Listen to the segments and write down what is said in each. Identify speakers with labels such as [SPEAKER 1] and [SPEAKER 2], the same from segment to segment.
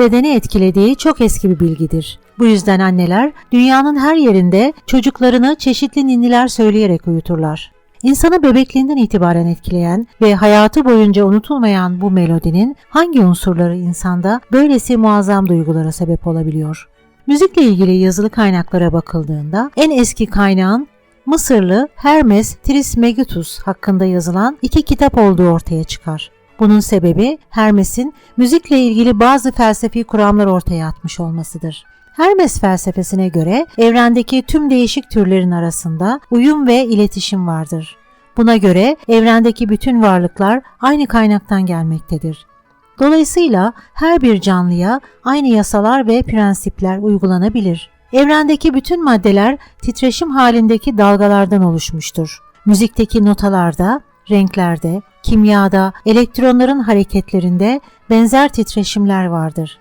[SPEAKER 1] Bedeni etkilediği çok eski bir bilgidir. Bu yüzden anneler dünyanın her yerinde çocuklarını çeşitli ninniler söyleyerek uyuturlar. İnsanı bebekliğinden itibaren etkileyen ve hayatı boyunca unutulmayan bu melodinin hangi unsurları insanda böylesi muazzam duygulara sebep olabiliyor? Müzikle ilgili yazılı kaynaklara bakıldığında en eski kaynağın Mısırlı Hermes Trismegistus hakkında yazılan iki kitap olduğu ortaya çıkar. Bunun sebebi Hermes'in müzikle ilgili bazı felsefi kuramlar ortaya atmış olmasıdır. Hermes felsefesine göre evrendeki tüm değişik türlerin arasında uyum ve iletişim vardır. Buna göre evrendeki bütün varlıklar aynı kaynaktan gelmektedir. Dolayısıyla her bir canlıya aynı yasalar ve prensipler uygulanabilir. Evrendeki bütün maddeler titreşim halindeki dalgalardan oluşmuştur. Müzikteki notalarda, renklerde, kimyada, elektronların hareketlerinde benzer titreşimler vardır.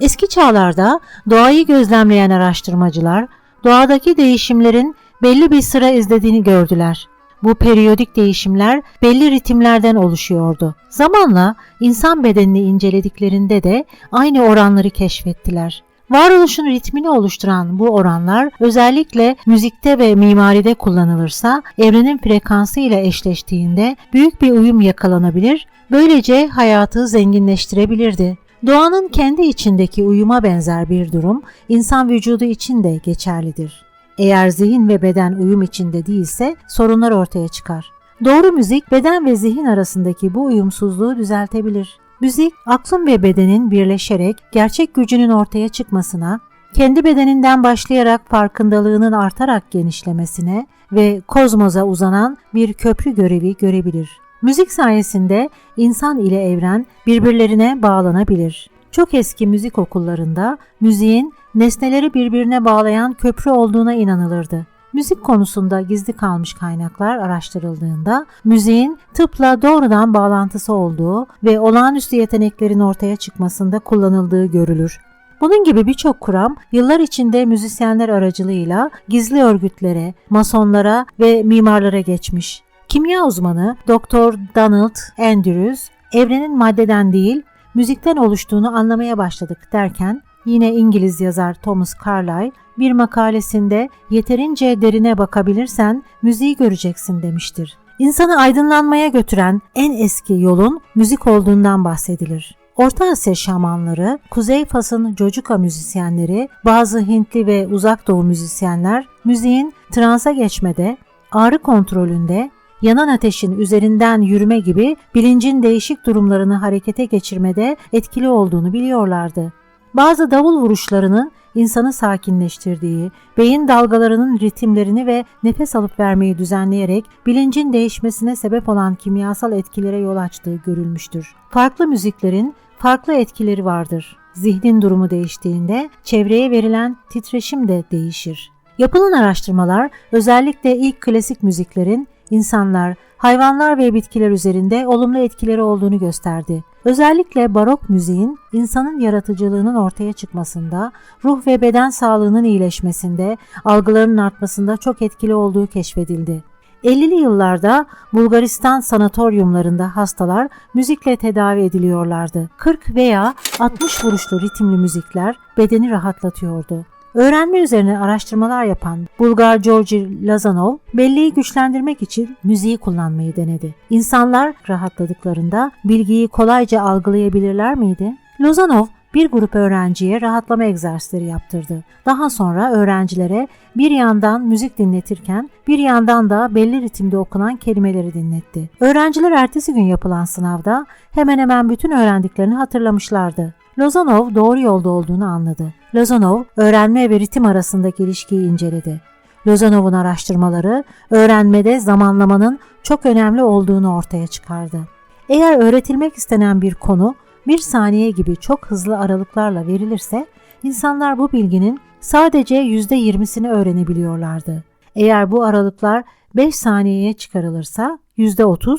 [SPEAKER 1] Eski çağlarda doğayı gözlemleyen araştırmacılar doğadaki değişimlerin belli bir sıra izlediğini gördüler. Bu periyodik değişimler belli ritimlerden oluşuyordu. Zamanla insan bedenini incelediklerinde de aynı oranları keşfettiler. Varoluşun ritmini oluşturan bu oranlar özellikle müzikte ve mimaride kullanılırsa evrenin frekansı ile eşleştiğinde büyük bir uyum yakalanabilir, böylece hayatı zenginleştirebilirdi. Doğanın kendi içindeki uyuma benzer bir durum insan vücudu için de geçerlidir. Eğer zihin ve beden uyum içinde değilse sorunlar ortaya çıkar. Doğru müzik beden ve zihin arasındaki bu uyumsuzluğu düzeltebilir. Müzik aklın ve bedenin birleşerek gerçek gücünün ortaya çıkmasına, kendi bedeninden başlayarak farkındalığının artarak genişlemesine ve kozmoza uzanan bir köprü görevi görebilir. Müzik sayesinde insan ile evren birbirlerine bağlanabilir. Çok eski müzik okullarında müziğin nesneleri birbirine bağlayan köprü olduğuna inanılırdı. Müzik konusunda gizli kalmış kaynaklar araştırıldığında müziğin tıpla doğrudan bağlantısı olduğu ve olağanüstü yeteneklerin ortaya çıkmasında kullanıldığı görülür. Bunun gibi birçok kuram yıllar içinde müzisyenler aracılığıyla gizli örgütlere, masonlara ve mimarlara geçmiş. Kimya uzmanı Dr. Donald Andrews, evrenin maddeden değil, müzikten oluştuğunu anlamaya başladık derken yine İngiliz yazar Thomas Carlyle bir makalesinde yeterince derine bakabilirsen müziği göreceksin demiştir. İnsanı aydınlanmaya götüren en eski yolun müzik olduğundan bahsedilir. Orta Asya şamanları, Kuzey Fas'ın cocuka müzisyenleri, bazı Hintli ve Uzak Doğu müzisyenler müziğin transa geçmede, ağrı kontrolünde, yanan ateşin üzerinden yürüme gibi bilincin değişik durumlarını harekete geçirmede etkili olduğunu biliyorlardı. Bazı davul vuruşlarının insanı sakinleştirdiği, beyin dalgalarının ritimlerini ve nefes alıp vermeyi düzenleyerek bilincin değişmesine sebep olan kimyasal etkilere yol açtığı görülmüştür. Farklı müziklerin farklı etkileri vardır. Zihnin durumu değiştiğinde çevreye verilen titreşim de değişir. Yapılan araştırmalar özellikle ilk klasik müziklerin insanlar, hayvanlar ve bitkiler üzerinde olumlu etkileri olduğunu gösterdi. Özellikle barok müziğin insanın yaratıcılığının ortaya çıkmasında, ruh ve beden sağlığının iyileşmesinde, algılarının artmasında çok etkili olduğu keşfedildi. 50'li yıllarda Bulgaristan sanatoryumlarında hastalar müzikle tedavi ediliyorlardı. 40 veya 60 vuruşlu ritimli müzikler bedeni rahatlatıyordu. Öğrenme üzerine araştırmalar yapan Bulgar Georgi Lazanov belleği güçlendirmek için müziği kullanmayı denedi. İnsanlar rahatladıklarında bilgiyi kolayca algılayabilirler miydi? Lozanov bir grup öğrenciye rahatlama egzersizleri yaptırdı. Daha sonra öğrencilere bir yandan müzik dinletirken bir yandan da belli ritimde okunan kelimeleri dinletti. Öğrenciler ertesi gün yapılan sınavda hemen hemen bütün öğrendiklerini hatırlamışlardı. Lozanov doğru yolda olduğunu anladı. Lozanov öğrenme ve ritim arasındaki ilişkiyi inceledi. Lozanov'un araştırmaları öğrenmede zamanlamanın çok önemli olduğunu ortaya çıkardı. Eğer öğretilmek istenen bir konu bir saniye gibi çok hızlı aralıklarla verilirse insanlar bu bilginin sadece %20'sini öğrenebiliyorlardı. Eğer bu aralıklar 5 saniyeye çıkarılırsa %30,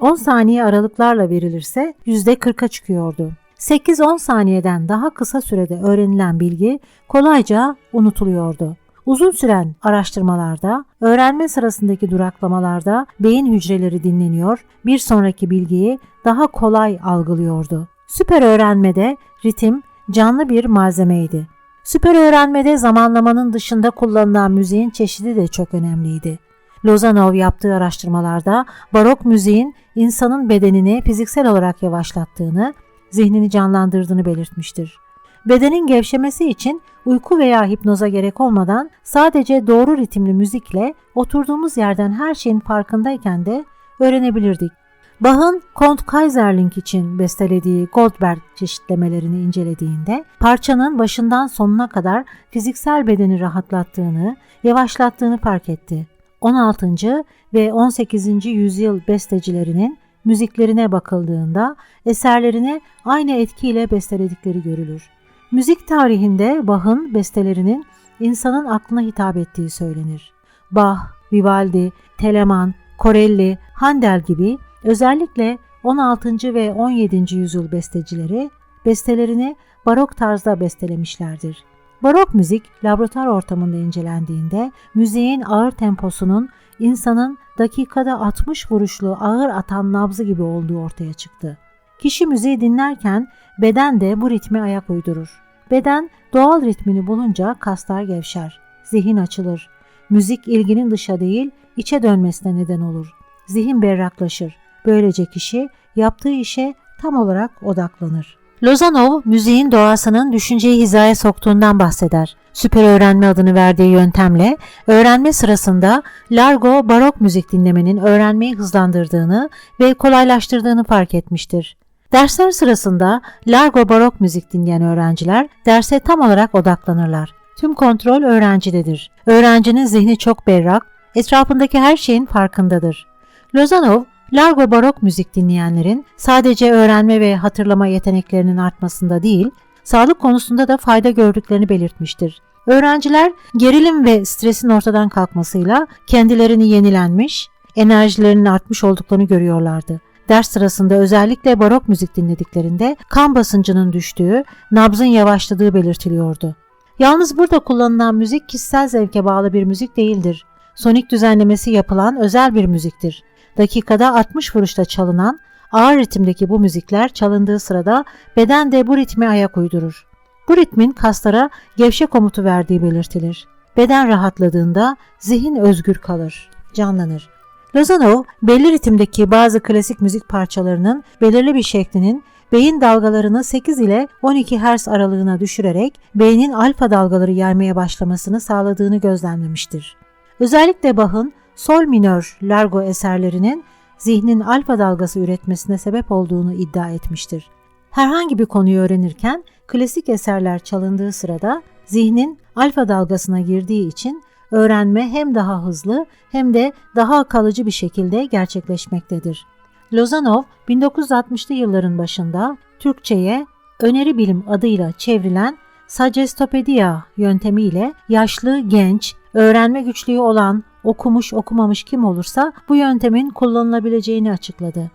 [SPEAKER 1] 10 saniye aralıklarla verilirse %40'a çıkıyordu. 8-10 saniyeden daha kısa sürede öğrenilen bilgi kolayca unutuluyordu. Uzun süren araştırmalarda, öğrenme sırasındaki duraklamalarda beyin hücreleri dinleniyor, bir sonraki bilgiyi daha kolay algılıyordu. Süper öğrenmede ritim canlı bir malzemeydi. Süper öğrenmede zamanlamanın dışında kullanılan müziğin çeşidi de çok önemliydi. Lozanov yaptığı araştırmalarda barok müziğin insanın bedenini fiziksel olarak yavaşlattığını, zihnini canlandırdığını belirtmiştir. Bedenin gevşemesi için uyku veya hipnoza gerek olmadan sadece doğru ritimli müzikle oturduğumuz yerden her şeyin farkındayken de öğrenebilirdik. Bach'ın Kont Kaiserling için bestelediği Goldberg çeşitlemelerini incelediğinde parçanın başından sonuna kadar fiziksel bedeni rahatlattığını, yavaşlattığını fark etti. 16. ve 18. yüzyıl bestecilerinin müziklerine bakıldığında eserlerini aynı etkiyle besteledikleri görülür. Müzik tarihinde Bach'ın bestelerinin insanın aklına hitap ettiği söylenir. Bach, Vivaldi, Telemann, Corelli, Handel gibi özellikle 16. ve 17. yüzyıl bestecileri bestelerini barok tarzda bestelemişlerdir. Barok müzik laboratuvar ortamında incelendiğinde müziğin ağır temposunun insanın dakikada 60 vuruşlu ağır atan nabzı gibi olduğu ortaya çıktı. Kişi müziği dinlerken beden de bu ritme ayak uydurur. Beden doğal ritmini bulunca kaslar gevşer, zihin açılır. Müzik ilginin dışa değil içe dönmesine neden olur. Zihin berraklaşır. Böylece kişi yaptığı işe tam olarak odaklanır. Lozanov, müziğin doğasının düşünceyi hizaya soktuğundan bahseder. Süper öğrenme adını verdiği yöntemle öğrenme sırasında largo barok müzik dinlemenin öğrenmeyi hızlandırdığını ve kolaylaştırdığını fark etmiştir. Dersler sırasında largo barok müzik dinleyen öğrenciler derse tam olarak odaklanırlar. Tüm kontrol öğrencidedir. Öğrencinin zihni çok berrak, etrafındaki her şeyin farkındadır. Lozanov, Largo barok müzik dinleyenlerin sadece öğrenme ve hatırlama yeteneklerinin artmasında değil, sağlık konusunda da fayda gördüklerini belirtmiştir. Öğrenciler gerilim ve stresin ortadan kalkmasıyla kendilerini yenilenmiş, enerjilerinin artmış olduklarını görüyorlardı. Ders sırasında özellikle barok müzik dinlediklerinde kan basıncının düştüğü, nabzın yavaşladığı belirtiliyordu. Yalnız burada kullanılan müzik kişisel zevke bağlı bir müzik değildir. Sonik düzenlemesi yapılan özel bir müziktir. Dakikada 60 vuruşta çalınan ağır ritimdeki bu müzikler çalındığı sırada beden de bu ritme ayak uydurur. Bu ritmin kaslara gevşe komutu verdiği belirtilir. Beden rahatladığında zihin özgür kalır, canlanır. Lozanov, belli ritimdeki bazı klasik müzik parçalarının belirli bir şeklinin beyin dalgalarını 8 ile 12 Hz aralığına düşürerek beynin alfa dalgaları yaymaya başlamasını sağladığını gözlemlemiştir. Özellikle Bach'ın sol minör largo eserlerinin zihnin alfa dalgası üretmesine sebep olduğunu iddia etmiştir. Herhangi bir konuyu öğrenirken klasik eserler çalındığı sırada zihnin alfa dalgasına girdiği için öğrenme hem daha hızlı hem de daha kalıcı bir şekilde gerçekleşmektedir. Lozanov 1960'lı yılların başında Türkçe'ye öneri bilim adıyla çevrilen Sagestopedia yöntemiyle yaşlı, genç, öğrenme güçlüğü olan, okumuş okumamış kim olursa bu yöntemin kullanılabileceğini açıkladı.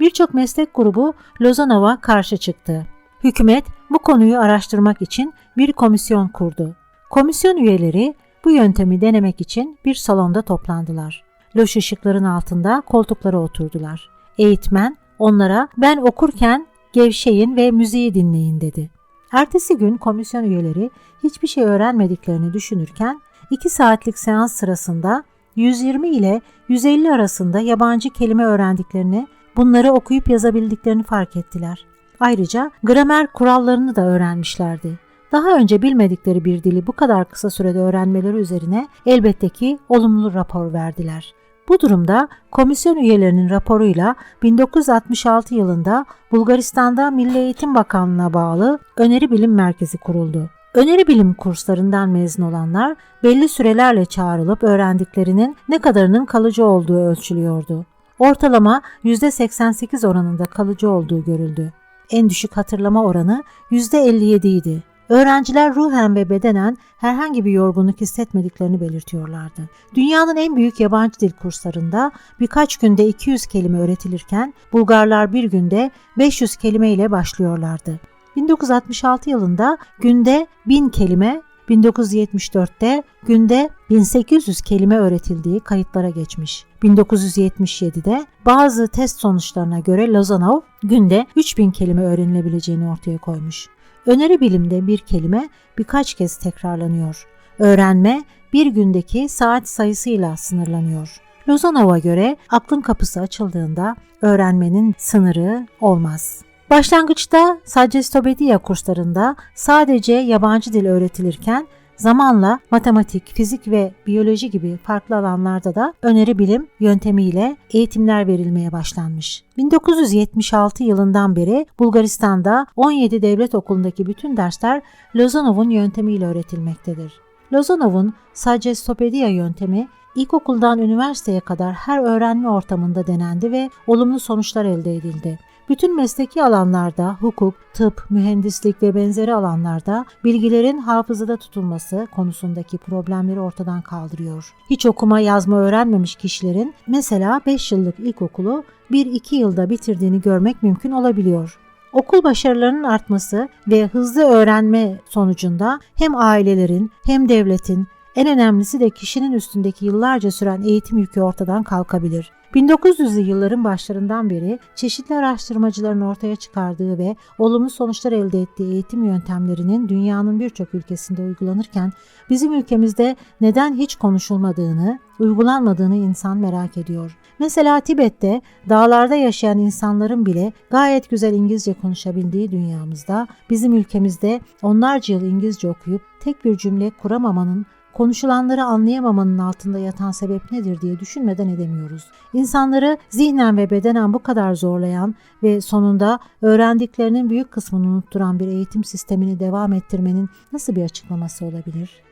[SPEAKER 1] Birçok meslek grubu Lozanov'a karşı çıktı. Hükümet bu konuyu araştırmak için bir komisyon kurdu. Komisyon üyeleri bu yöntemi denemek için bir salonda toplandılar. Loş ışıkların altında koltuklara oturdular. Eğitmen onlara ben okurken gevşeyin ve müziği dinleyin dedi. Ertesi gün komisyon üyeleri hiçbir şey öğrenmediklerini düşünürken 2 saatlik seans sırasında 120 ile 150 arasında yabancı kelime öğrendiklerini, bunları okuyup yazabildiklerini fark ettiler. Ayrıca gramer kurallarını da öğrenmişlerdi. Daha önce bilmedikleri bir dili bu kadar kısa sürede öğrenmeleri üzerine elbette ki olumlu rapor verdiler. Bu durumda komisyon üyelerinin raporuyla 1966 yılında Bulgaristan'da Milli Eğitim Bakanlığı'na bağlı Öneri Bilim Merkezi kuruldu. Öneri bilim kurslarından mezun olanlar belli sürelerle çağrılıp öğrendiklerinin ne kadarının kalıcı olduğu ölçülüyordu. Ortalama %88 oranında kalıcı olduğu görüldü. En düşük hatırlama oranı %57 idi. Öğrenciler ruhen ve bedenen herhangi bir yorgunluk hissetmediklerini belirtiyorlardı. Dünyanın en büyük yabancı dil kurslarında birkaç günde 200 kelime öğretilirken Bulgarlar bir günde 500 kelime ile başlıyorlardı. 1966 yılında günde 1000 kelime, 1974'te günde 1800 kelime öğretildiği kayıtlara geçmiş. 1977'de bazı test sonuçlarına göre Lozanov günde 3000 kelime öğrenilebileceğini ortaya koymuş. Öneri bilimde bir kelime birkaç kez tekrarlanıyor. Öğrenme bir gündeki saat sayısıyla sınırlanıyor. Lozanov'a göre aklın kapısı açıldığında öğrenmenin sınırı olmaz. Başlangıçta Saccestopedya kurslarında sadece yabancı dil öğretilirken zamanla matematik, fizik ve biyoloji gibi farklı alanlarda da öneri bilim yöntemiyle eğitimler verilmeye başlanmış. 1976 yılından beri Bulgaristan'da 17 devlet okulundaki bütün dersler Lozanov'un yöntemiyle öğretilmektedir. Lozanov'un Saccestopedya yöntemi ilkokuldan üniversiteye kadar her öğrenme ortamında denendi ve olumlu sonuçlar elde edildi. Bütün mesleki alanlarda, hukuk, tıp, mühendislik ve benzeri alanlarda bilgilerin hafızada tutulması konusundaki problemleri ortadan kaldırıyor. Hiç okuma yazma öğrenmemiş kişilerin mesela 5 yıllık ilkokulu 1-2 yılda bitirdiğini görmek mümkün olabiliyor. Okul başarılarının artması ve hızlı öğrenme sonucunda hem ailelerin hem devletin en önemlisi de kişinin üstündeki yıllarca süren eğitim yükü ortadan kalkabilir. 1900'lü yılların başlarından beri çeşitli araştırmacıların ortaya çıkardığı ve olumlu sonuçlar elde ettiği eğitim yöntemlerinin dünyanın birçok ülkesinde uygulanırken bizim ülkemizde neden hiç konuşulmadığını, uygulanmadığını insan merak ediyor. Mesela Tibet'te dağlarda yaşayan insanların bile gayet güzel İngilizce konuşabildiği dünyamızda bizim ülkemizde onlarca yıl İngilizce okuyup tek bir cümle kuramamanın konuşulanları anlayamamanın altında yatan sebep nedir diye düşünmeden edemiyoruz. İnsanları zihnen ve bedenen bu kadar zorlayan ve sonunda öğrendiklerinin büyük kısmını unutturan bir eğitim sistemini devam ettirmenin nasıl bir açıklaması olabilir?